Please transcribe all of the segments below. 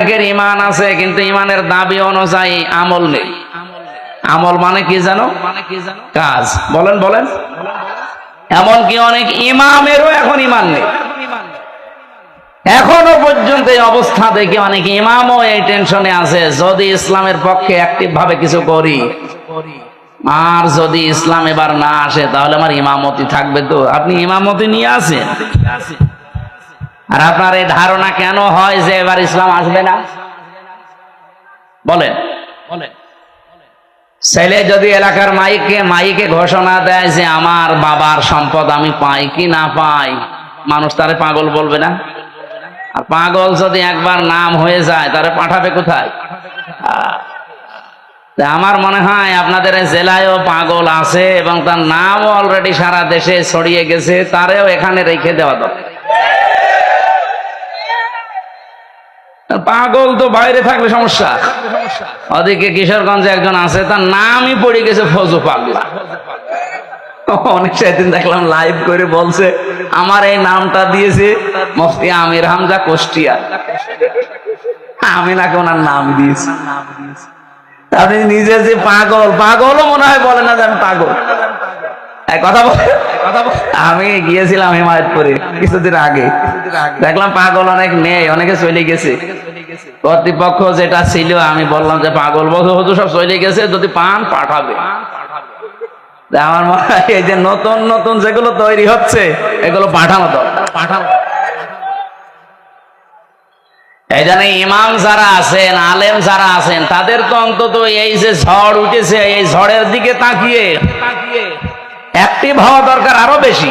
অনেকের ইমান আছে, কিন্তু ইমানের দাবি অনুযায়ী আমল নেই। আমল মানে কি জানো? কাজ। বলেন বলেন। এমনকি অনেক ইমামেরও এখন ইমান নেই। এখনও পর্যন্ত এই অবস্থা দেখে অনেক ইমামও এই টেনশনে আছে, যদি ইসলামের পক্ষে অ্যাক্টিভ ভাবে কিছু করি, আর যদি ইসলাম এবার না আসে, তাহলে আমার ইমামতি থাকবে তো? আপনি ইমামতি নিয়ে আসেন? আর আপনার এই ধারণা কেন হয় যে এবার ইসলাম আসবে না? বলেন। বলেন ছেলে যদি এলাকার মাইকে মাইকে ঘোষণা দেয় যে আমার বাবার সম্পদ আমি পাই কি না পাই, মানুষ তারে পাগল বলবে না? আর পাগল যদি একবার নাম হয়ে যায়, তারে পাঠাবে কোথায়? আমার মনে হয় আপনাদের জেলায়ও পাগল আছে এবং তার নামও অলরেডি সারা দেশে ছড়িয়ে গেছে, তারেও এখানে রেখে দেওয়া দরকার। পাগল তো বাইরে থাকলে সমস্যা। ওদিকে কিশোরগঞ্জে একজন আছে, তার নামই পড়ে গেছে ফজু পাগলা অনেক সেদিন দেখলাম লাইভ করে বলছে, আমার এই নামটা দিয়েছে মুফতি আমির হামজা কোষ্টিয়া। আমি নাকি ওনার নাম দিয়েছি। আপনি নিজে যে পাগল, পাগলও মনে হয় বলে না যে পাগল। কথা বলে। আমি গিয়েছিলাম হিমায়তপুরে কিছুদিন আগে। দেখলাম পাগল অনেক নেই অনেকে চলে গেছে। কর্তৃপক্ষ যেটা ছিল আমি বললাম যে পাগল বধু হতো সব চলে গেছে যদি পান পাঠাবে। আমার মনে হয় এই যে নতুন নতুন যেগুলো তৈরি হচ্ছে এগুলো পাঠানো দরকার। পাঠানো। এই জন্য ইমাম যারা আছেন আলেম যারা আছেন তাদের তো অন্তত এই যে ঝড় উঠেছে এই ঝড়ের দিকে তাকিয়ে অ্যাক্টিভ হওয়া দরকার আরও বেশি।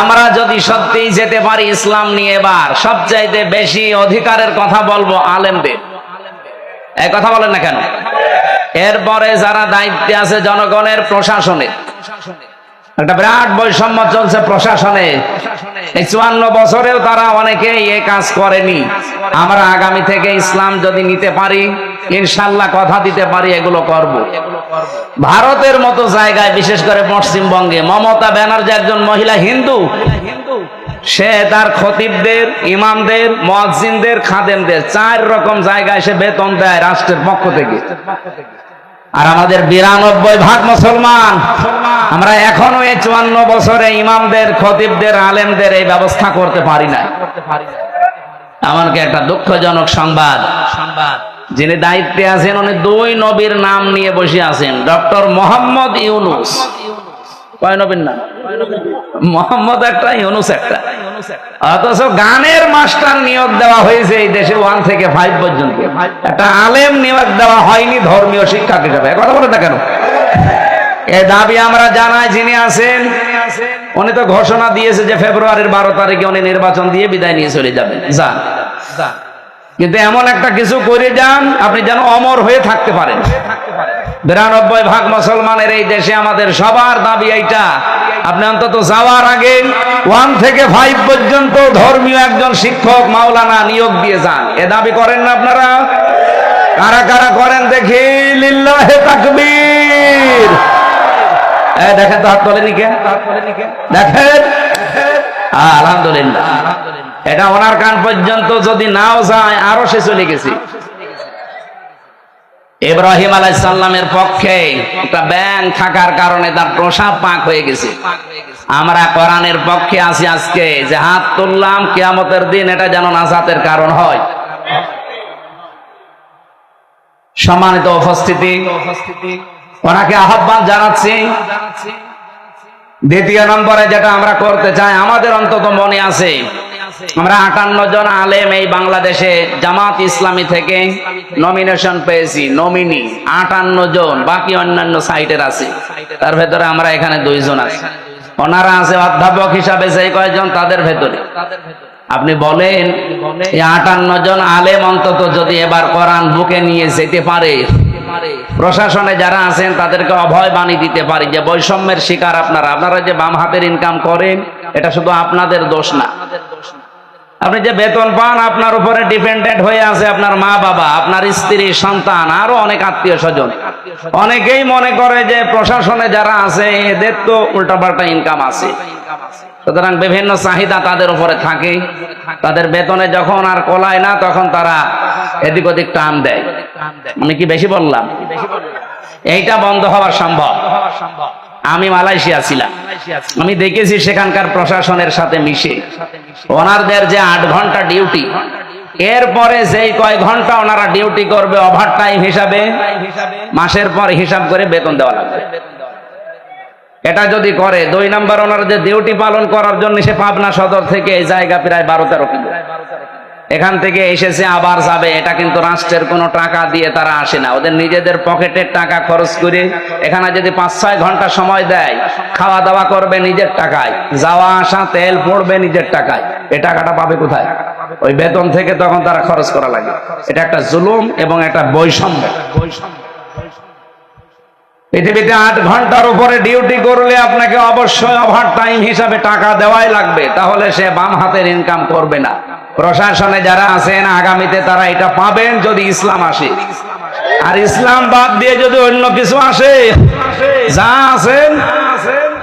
আমরা যদি সত্যিই যেতে পারি ইসলাম নিয়ে এবার, সবচাইতে বেশি অধিকারের কথা বলব আলেমদের। এই কথা বলেন না কেন? এরপরে যারা দায়িত্বে আছে জনগণের প্রশাসনে, একটা বিরাট বৈষম্য চলছে প্রশাসনে। এই চুয়ান্ন বছরেও তারা অনেকে এ কাজ করেনি। আমরা আগামী থেকে ইসলাম যদি নিতে পারি ইনশাল্লাহ কথা দিতে পারি, এগুলো করব। ভারতের মতো জায়গায়, বিশেষ করে পশ্চিমবঙ্গে, মমতা ব্যানার্জি একজন মহিলা হিন্দু। সে তার খতিবদের, ইমামদের মহাজিনদের খাদেমদের, চার রকম জায়গায় সে বেতন দেয় রাষ্ট্রের পক্ষ থেকে। আর আমাদের বিরানব্বই ভাগ মুসলমান। আমরা এখনও এই চুয়ান্ন বছরে ইমামদের, খতিবদের, আলেমদের এই ব্যবস্থা করতে পারি না এমনকি একটা দুঃখজনক সংবাদ সংবাদ। যিনি দায়িত্বে আছেন, উনি দুই নবীর নাম নিয়ে বসে আছেন। ডক্টর মোহাম্মদ ইউনুস। কয় নবীর নাম? মোহাম্মদ একটা, ইউনুস একটা। অথচ গানের মাস্টার নিয়োগ দেওয়া হয়েছে এই দেশে ওয়ান থেকে ফাইভ পর্যন্ত। একটা আলেম নিয়োগ দেওয়া হয়নি ধর্মীয় শিক্ষক হিসাবে। কথা বলে কেন? এ দাবি আমরা জানাই যিনি আছেন, উনি তো ঘোষণা দিয়েছে যে ফেব্রুয়ারির বারো তারিখে উনি নির্বাচন দিয়ে বিদায় নিয়ে চলে যাবেন। যান। কিন্তু এমন একটা কিছু করে যান, আপনি যেন অমর হয়ে থাকতে পারেন। বিরানব্বই ভাগ মুসলমানের এই দেশে আমাদের সবার দাবি এইটা। আপনি অন্তত যাওয়ার আগে ওয়ান থেকে ফাইভ পর্যন্ত ধর্মীয় একজন শিক্ষক মাওলানা নিয়োগ দিয়ে যান। এ দাবি করেন না আপনারা? কারা কারা করেন দেখি? লিল্লাহে তাকবীর। দেখেন তো হাত তোলেনি কে? দেখেন। আলহামদুলিল্লাহ। এটা ওনার কান পর্যন্ত যদি নাও যায়, আরও সে চলে গেছে। আলাইসাল্লামের পক্ষে একটা থাকার কারণে তার প্রসাব পাক হয়ে গেছে। আমরা কোরআনের পক্ষে আছি আজকে, যে হাত তুললাম, কিয়ামতের দিন এটা যেন নাজাতের কারণ হয়। সম্মানিত উপস্থিতি, ওনাকে আহ্বান জানাচ্ছি দ্বিতীয় নম্বরে যেটা আমরা করতে চাই, আমাদের অন্তত মনে আছে, আমরা আটান্ন জন আলেম এই বাংলাদেশে জামাত ইসলামী থেকে নমিনেশন পেয়েছি নমিনি আটান্ন জন, বাকি অন্যান্য সাইটের আছে। তার ভেতরে আমরা এখানে দুইজন আছি। ওনারা আছে অধ্যাপক হিসাবে সেই কয়েকজন তাদের ভেতরে। আপনি বলেন, এই আটান্ন জন আলেম অন্তত যদি এবার কোরআন বুকে নিয়ে যেতে পারে প্রশাসনে যারা আছেন, তাদেরকে অভয় বাণী দিতে পারি যে বৈষম্যের শিকার আপনারা। আপনারা যে বাম হাতের ইনকাম করেন, এটা শুধু আপনাদের দোষ না। আপনি যে বেতন পান, আপনার উপরে ডিপেন্ডেন্ট হয়ে আছে আপনার মা বাবা, আপনার স্ত্রী, সন্তান, আরও অনেক আত্মীয় স্বজন। অনেকেই মনে করে যে প্রশাসনে যারা আছে, এদের তো উল্টাপাল্টা ইনকাম আছে। সুতরাং বিভিন্ন চাহিদা তাদের উপরে থাকে। তাদের বেতনে যখন আর কলায় না, তখন তারা এদিক ওদিক টান দেয়। আমি কি বেশি বললাম? এইটা বন্ধ হওয়ার সম্ভব। আমি মালয়েশিয়া ছিলাম। আমি দেখেছি সেখানকার প্রশাসনের সাথে মিশে। ওনারদের যে আট ঘণ্টা ডিউটি, এরপরে যেই কয় ঘণ্টা ওনারা ডিউটি করবে ওভার টাইম হিসাবে, মাসের পর হিসাব করে বেতন দেওয়া লাগবে। এটা যদি করে, দুই নাম্বার ওনারা যে ডিউটি পালন করার জন্য সে পাবনা সদর থেকে এই জায়গা প্রায় বারো তেরো কিলো। এখান থেকে এসেছে, আবার যাবে। এটা কিন্তু রাষ্ট্রের কোনো টাকা দিয়ে তারা আসে না। ওদের নিজেদের পকেটের টাকা খরচ করে এখানে যদি পাঁচ, ছয় ঘণ্টা সময় দেয় খাওয়া দাওয়া করবে নিজের টাকায়, যাওয়া আসা, তেল পড়বে নিজের টাকায়। এ টাকাটা পাবে কোথায়? ওই বেতন থেকে তখন তারা খরচ করা লাগে। এটা একটা জুলুম এবং একটা বৈষম্য। পৃথিবীতে আট ঘণ্টার উপরে ডিউটি করলে আপনাকে অবশ্যই ওভার টাইম হিসাবে টাকা দেওয়াই লাগবে। তাহলে সে বাম হাতের ইনকাম করবে না। প্রশাসনে যারা আছেন, আগামীতে তারা এটা পাবেন যদি ইসলাম আসে। আর ইসলাম বাদ দিয়ে যদি অন্য কিছু আসে, যা আছেন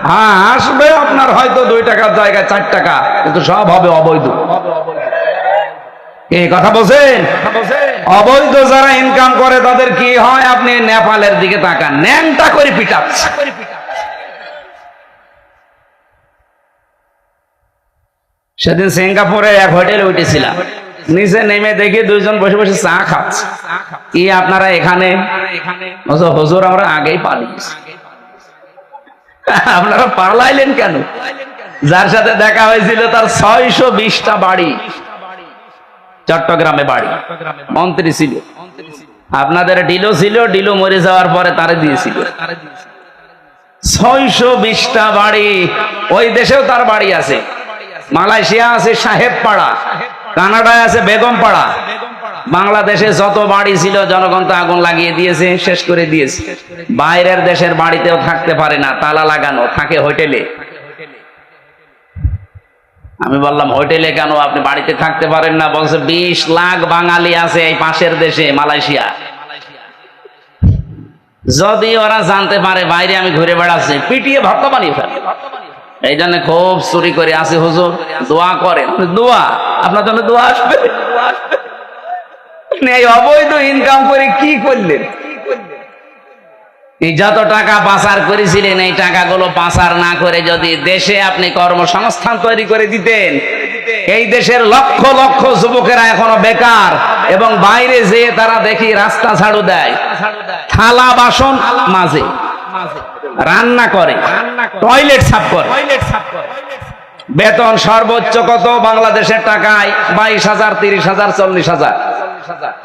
হ্যাঁ আসবে আপনার হয়তো দুই টাকার জায়গায় চার টাকা, কিন্তু সব হবে অবৈধ। এই কথা বলছেন? অবৈধ যারা ইনকাম করে, তাদের কি হয়? আপনি নেপালের দিকে তাকান, ন্যাংটা করে পিটাচ্ছে সেদিন সিঙ্গাপুরে এক হোটেলে উঠেছিলাম। নিচে নেমে দেখি দুইজন বসে বসে চা খাচ্ছে। কি আপনারা এখানে? হুজুর আমরা আগেই পালিয়েছি। আপনারা পালাইলেন কেন? যার সাথে দেখা হয়েছিল তার ছয়শো বিশটা বাড়ি। চট্টগ্রামে বাড়ি। মন্ত্রী ছিল। আপনাদের ডিলো ছিল ডিলো মরে যাওয়ার পরে তারে দিয়েছিল। ছয়শো বিশটা বাড়ি। ওই দেশেও তার বাড়ি আছে। মালয়েশিয়া আছে সাহেব পাড়া কানাডায় আছে বেগম পাড়া বাংলাদেশে যত বাড়ি ছিল, জনগণ তো আগুন লাগিয়ে দিয়েছে, শেষ করে দিয়েছে। বাইরের দেশের বাড়িতেও থাকতে পারে না, তালা লাগানো, থাকে হোটেলে। আমি বললাম, হোটেলে কেন আপনি বাড়িতে থাকতে পারেন না? বলছে, বিশ লাখ বাঙালি আছে এই পাশের দেশে, মালয়েশিয়া। যদি ওরা জানতে পারে, বাইরে আমি ঘুরে বেড়াচ্ছি, পিটিয়ে ভর্তা বানিয়ে ফেলে এই জন্য খুব চুরি করে আসি হুজুর। দোয়া করেন। দোয়া। আপনার জন্য দোয়া আসবে। এই অবৈধ ইনকাম করে কি করলেন? যত টাকা পাচার করেছিলেন, এই টাকাগুলো পাচার না করে যদি দেশে আপনি কর্মসংস্থান তৈরি করে দিতেন, এই দেশের লক্ষ লক্ষ যুবকেরা এখনও বেকার এবং বাইরে যেয়ে তারা দেখি রাস্তা ঝাড়ু দেয়। থালা বাসন মাঝে রান্না করে টয়লেট সাফ করে। বেতন সর্বোচ্চ কত বাংলাদেশের টাকায়? বাইশ হাজার তিরিশ হাজার চল্লিশ হাজার।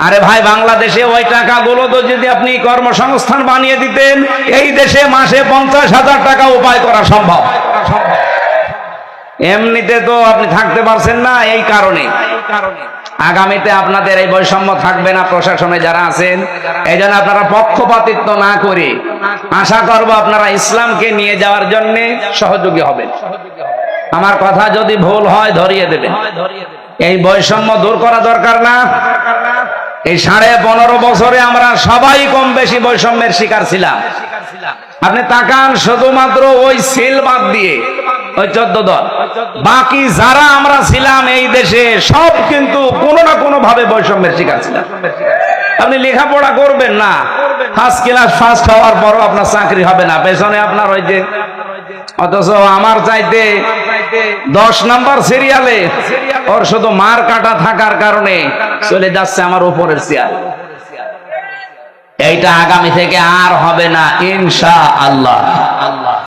আরে ভাই বাংলাদেশে ওই টাকাগুলো তো যদি আপনি কর্মসংস্থান বানিয়ে দিতেন এই দেশে মাসে পঞ্চাশ হাজার টাকা উপায় করা সম্ভব। এমনিতে তো আপনি থাকতে পারছেন না এই কারণে। আগামীতে আপনাদের এই বৈষম্য থাকবে না প্রশাসনে যারা আছেন। এই জন্য আপনারা পক্ষপাতিত্ব না করে আশা করব আপনারা ইসলামকে নিয়ে যাওয়ার জন্য সহযোগী হবেন। আমার কথা যদি ভুল হয়, ধরিয়ে দেবেন। এই বৈষম্য দূর করা দরকার না। এই সাড়ে পনেরো বছরে আমরা সবাই কম বেশি বৈষম্যের শিকার ছিলাম। আপনি তাকান, শুধুমাত্র ওই সিল বাদ দিয়ে চোদ্দ দল বাকি যারা আমরা ছিলাম এই দেশে, সব কিন্তু কোনো না কোনো ভাবে বৈষম্যের শিকার ছিলাম। আপনি লেখাপড়া করবেন না। ফার্স্ট ক্লাস ফার্স্ট হওয়ার পরও আপনার চাকরি হবে না। পেছনে আপনার ওই যে, অথচ আমার চাইতে দশ নাম্বার সিরিয়ালে ওর শুধু মার কাটা থাকার কারণে চলে যাচ্ছে আমার উপরের চেয়ার এইটা আগামী থেকে আর হবে না ইনশা আল্লাহ